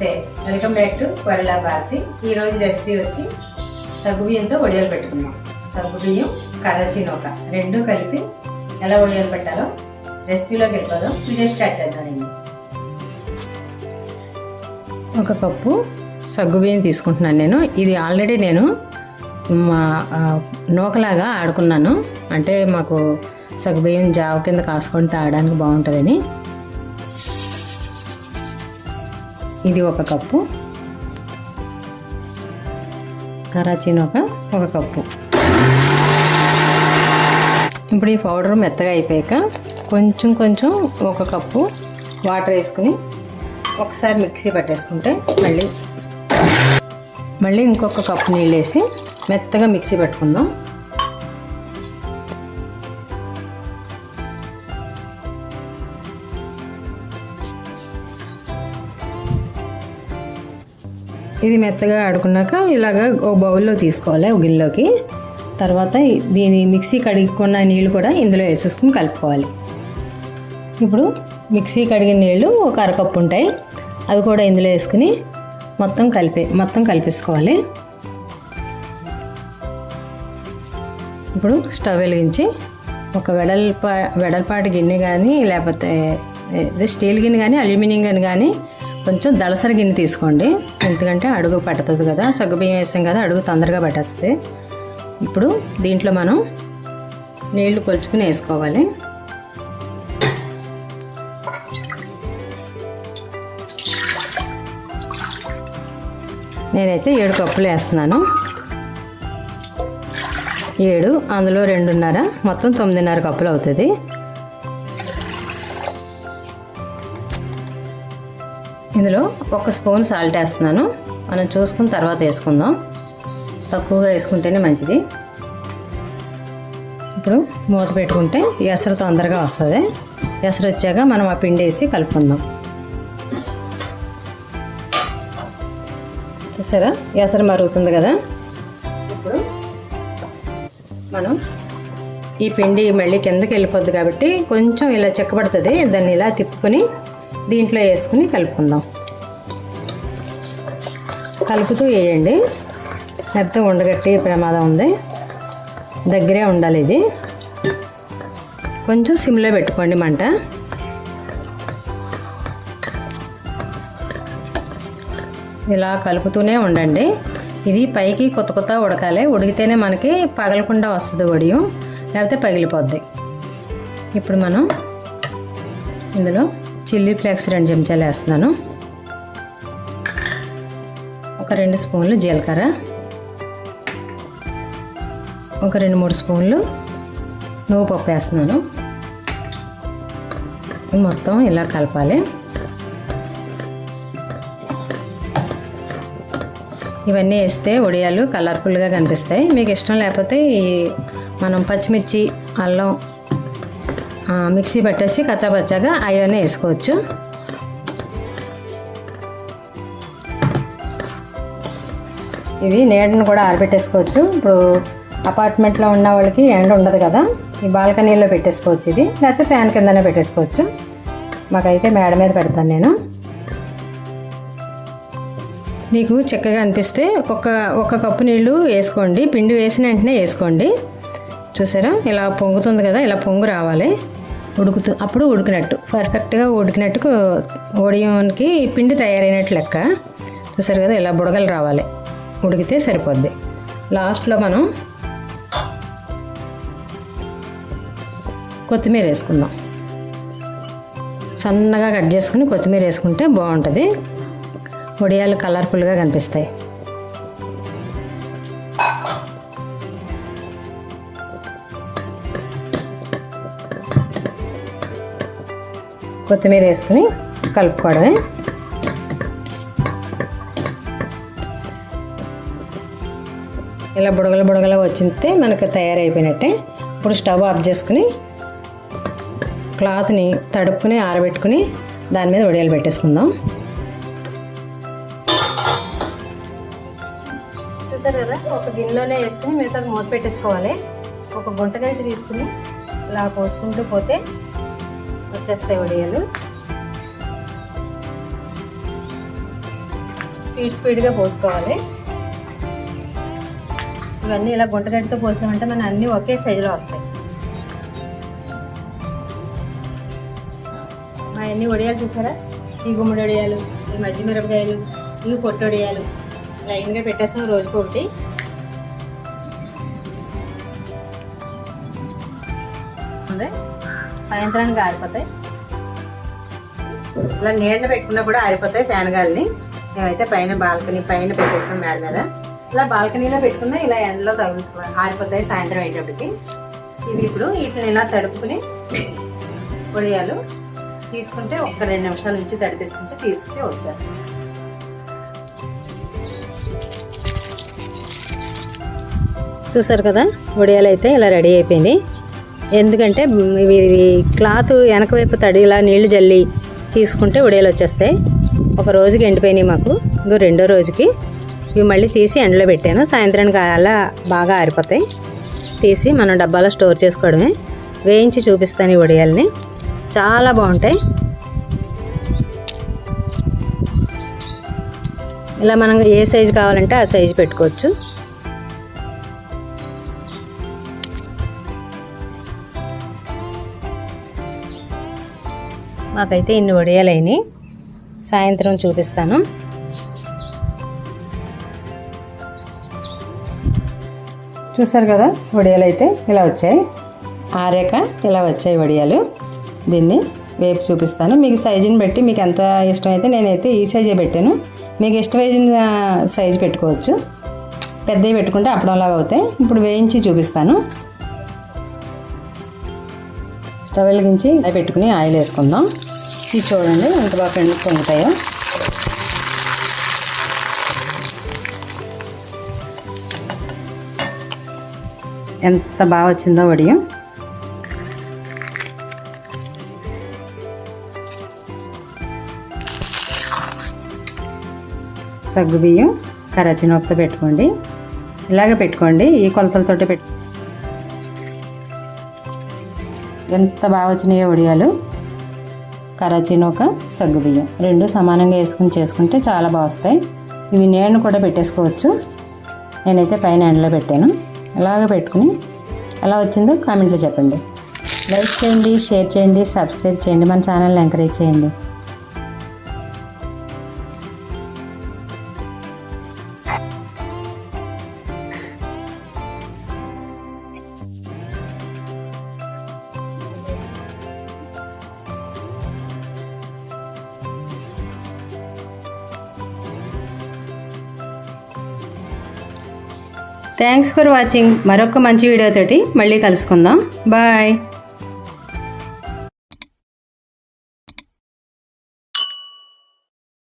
Welcome back to కొరలా Bharati. ఈరోజు recipe వచ్చి సగ్గుబియ్యంతో వడియాలు పెట్టుకున్నాం సగ్గుబియ్యం కరాచీనోక రెండు కలిపి ఎలా వడియాలు పెట్టాలో రెసిపీలోకి వెళ్ళిపోదాం. వీడియో స్టార్ట్ చేద్దామండి ఒక కప్పు సగ్గుబియ్యం తీసుకుంటున్నాను నేను. ఇది ఆల్రెడీ నేను మా నూకలాగా ఆడుకున్నాను. అంటే మాకు సగ్గుబియ్యం జావ కింద కాసుకొని తాగడానికి బాగుంటుందని. ఇది ఒక కప్పు. కరాచీని ఒక ఒక కప్పు. ఇప్పుడు ఈ పౌడర్ మెత్తగా అయిపోయాక కొంచెం కొంచెం ఒక కప్పు వాటర్ వేసుకుని ఒకసారి మిక్సీ పట్టేసుకుంటే మళ్ళీ మళ్ళీ ఇంకొక కప్పు నీళ్ళు వేసి మెత్తగా మిక్సీ పెట్టుకుందాం. ఇది మెత్తగా ఆడుకున్నాక ఇలాగ ఒక బౌల్లో తీసుకోవాలి ఒక గిన్నెలోకి. తర్వాత దీని మిక్సీ కడుక్కున్న నీళ్ళు కూడా ఇందులో వేసేసుకుని కలుపుకోవాలి. ఇప్పుడు మిక్సీ కడిగిన నీళ్ళు ఒక అరకప్పు ఉంటాయి. అవి కూడా ఇందులో వేసుకుని మొత్తం కలిపి మొత్తం కలిపేసుకోవాలి. ఇప్పుడు స్టవ్ వెలిగించి ఒక వెడల్పా వెడల్పాటి గిన్నె కానీ లేకపోతే స్టీల్ గిన్నె కానీ అల్యూమినియం గిన్నె కానీ కొంచెం దళసరి గిన్నె తీసుకోండి. ఎందుకంటే అడుగు పడుతుంది కదా సగ్గుబియ్యం వేసాం కదా అడుగు తొందరగా పట్టేస్తుంది. ఇప్పుడు దీంట్లో మనం నీళ్ళు కొలుచుకుని వేసుకోవాలి. నేనైతే ఏడు కప్పులు వేస్తున్నాను. ఏడు అందులో రెండున్నర మొత్తం తొమ్మిదిన్నర కప్పులు అవుతుంది. ఇందులో ఒక స్పూన్ సాల్ట్ వేస్తున్నాను. మనం చూసుకుని తర్వాత వేసుకుందాం. తక్కువగా వేసుకుంటేనే మంచిది. ఇప్పుడు మూత పెట్టుకుంటే ఎసరు తొందరగా వస్తుంది. ఎసరు వచ్చాక మనం ఆ పిండి వేసి కలుపుకుందాం. చూసారా? ఎసరు మరుగుతుంది కదా? ఇప్పుడు మనం ఈ పిండి మళ్ళీ కిందకి వెళ్ళిపోద్ది కాబట్టి కొంచెం ఇలా చెక్కబడుతుంది దాన్ని ఇలా తిప్పుకొని దీంట్లో వేసుకుని కలుపుకుందాం. కలుపుతూ వేయండి. లేకపోతే ఉండగట్టి ప్రమాదం ఉంది. దగ్గరే ఉండాలి ఇది. కొంచెం సిమ్లో పెట్టుకోండి మంట. ఇలా కలుపుతూనే ఉండండి. ఇది పైకి కొత్త కొత్త ఉడకాలి. ఉడికితేనే మనకి పగలకుండా వస్తుంది వడియం లేకపోతే పగిలిపోద్ది. ఇప్పుడు మనం ఇందులో చిల్లీ ఫ్లేక్స్ రెండు చెంచాలు వేస్తున్నాను. ఒక రెండు స్పూన్లు జీలకర్ర. ఒక రెండు మూడు స్పూన్లు నువ్వు పప్పు వేస్తున్నాను. మొత్తం ఇలా కలపాలి. ఇవన్నీ వేస్తే వడియాలు కలర్ఫుల్గా కనిపిస్తాయి. మీకు ఇష్టం లేకపోతే ఈ మనం పచ్చిమిర్చి అల్లం మిక్సీ పట్టేసి కచ్చాపచ్చాగా అవన్నీ వేసుకోవచ్చు. ఇవి నీడను కూడా ఆరబెట్టేసుకోవచ్చు. ఇప్పుడు అపార్ట్మెంట్లో ఉన్న వాళ్ళకి ఎండ ఉండదు కదా ఈ బాల్కనీలో పెట్టేసుకోవచ్చు ఇది. లేకపోతే ఫ్యాన్ కిందనే పెట్టేసుకోవచ్చు. మాకైతే మేడ మీద పెడతాను నేను. మీకు చక్కగా అనిపిస్తే ఒక ఒక కప్పు నీళ్ళు వేసుకోండి. పిండి వేసిన వెంటనే వేసుకోండి. చూసారా? ఇలా పొంగుతుంది కదా ఇలా పొంగు రావాలి. ఉడుకుతూ అప్పుడు ఉడికినట్టు. పర్ఫెక్ట్గా ఉడికినట్టు ఓడియంకి పిండి తయారైనట్టు లెక్క. చూసారు కదా ఇలా బుడగలు రావాలి. ఉడికితే సరిపోద్ది. లాస్ట్లో మనం కొత్తిమీర వేసుకుందాం. సన్నగా కట్ చేసుకుని కొత్తిమీర వేసుకుంటే బాగుంటుంది. వడియాలు కలర్ఫుల్గా కనిపిస్తాయి. కొత్తిమీర వేసుకుని కలుపుకోవడమే. ఇలా బుడగలు బుడగలు వచ్చితే మనకు తయారైపోయినట్టే. ఇప్పుడు స్టవ్ ఆఫ్ చేసుకుని క్లాత్ని తడుపుకుని ఆరబెట్టుకుని దాని మీద వడియాలు పెట్టేసుకుందాం. చూసారు? కదా ఒక గిన్నెలోనే వేసుకుని మిగతా మూత పెట్టేసుకోవాలి. ఒక గుంట గంట తీసుకుని ఇలా పోసుకుంటూ పోతే వచ్చేస్తాయి వడియాలు. స్పీడ్ స్పీడ్గా పోసుకోవాలి. ఇవన్నీ ఇలా గుంటగడ్డతో పోసామంటే మన అన్నీ ఒకే సైజులో వస్తాయి. మా అన్ని వడియాలు చూసారా? ఈ గుమ్మడి వడియాలు ఈ మజ్జి మిరపకాయలు ఇవి పొట్టు వడియాలు. లైన్గా పెట్టేస్తాం రోజుకొకటి ఉంది. సాయంత్రానికి ఆరిపోతాయి. ఇలా నీళ్ళ పెట్టుకున్నా కూడా ఆరిపోతాయి ఫ్యాన్ గాలిని. మేమైతే పైన బాల్కనీ పైన పెట్టేస్తాం మేడ మీద. ఇలా బాల్కనీలో పెట్టుకున్నా ఇలా ఎండలో తగు ఆరిపోతాయి సాయంత్రం అయ్యేటప్పటికి. ఇవి ఇప్పుడు వీటిని ఇలా తడుపుకుని పొడియాలు తీసుకుంటే ఒక రెండు నిమిషాల నుంచి తడిపేసుకుంటే తీసుకుంటే వచ్చారు చూసారు కదా? వడియాలు అయితే ఇలా రెడీ అయిపోయింది. ఎందుకంటే ఇవి క్లాత్ వెనక వైపు తడిలా నీళ్ళు జల్లి తీసుకుంటే ఉడేలు వచ్చేస్తాయి. ఒక రోజుకి ఎండిపోయినాయి మాకు. ఇంకో రెండో రోజుకి ఇవి మళ్ళీ తీసి ఎండలో పెట్టాను. సాయంత్రానికి అలా బాగా ఆరిపోతాయి. తీసి మనం డబ్బాలో స్టోర్ చేసుకోవడమే. వేయించి చూపిస్తాను ఈ వడియాల్ని చాలా బాగుంటాయి. ఇలా మనం ఏ సైజు కావాలంటే ఆ సైజు పెట్టుకోవచ్చు. మాకైతే ఇన్ని వడియాలైనాయి. సాయంత్రం చూపిస్తాను. చూసారు కదా వడియాలు అయితే ఇలా వచ్చాయి. ఆరాక ఇలా వచ్చాయి వడియాలు. దీన్ని వేపు చూపిస్తాను. మీకు సైజుని బట్టి మీకు ఎంత ఇష్టమైతే నేనైతే ఈ సైజే పెట్టాను. మీకు ఇష్టమైన సైజు పెట్టుకోవచ్చు. పెద్దవి పెట్టుకుంటే అప్పడంలాగా అవుతాయి. ఇప్పుడు వేయించి చూపిస్తాను. స్టవ్ వెలిగించి అవి పెట్టుకుని ఆయిల్ వేసుకుందాం. ఇవి చూడండి ఎంత బాగా పెండు పొంగుతాయో. ఎంత బాగా వచ్చిందో వడియం. సగ్గు బియ్యం కరాచినొక్కతో పెట్టుకోండి. ఇలాగే పెట్టుకోండి. ఈ కొలతలతోటి పెట్టు ఎంత బాగా వచ్చినాయో వడియాలు కరాచీనోక సగ్గు బియ్యం. రెండు సమానంగా వేసుకుని చేసుకుంటే చాలా బాగా వస్తాయి. ఇవి నేను కూడా పెట్టేసుకోవచ్చు. నేనైతే పైన ఎండలో పెట్టాను. ఇలాగ పెట్టుకుని ఎలా వచ్చిందో కామెంట్లో చెప్పండి. లైక్ చేయండి షేర్ చేయండి సబ్స్క్రైబ్ చేయండి మన ఛానల్ని ఎంకరేజ్ చేయండి. థ్యాంక్స్ ఫర్ వాచింగ్ మరొక మంచి వీడియోతోటి మళ్ళీ కలుసుకుందాం. బాయ్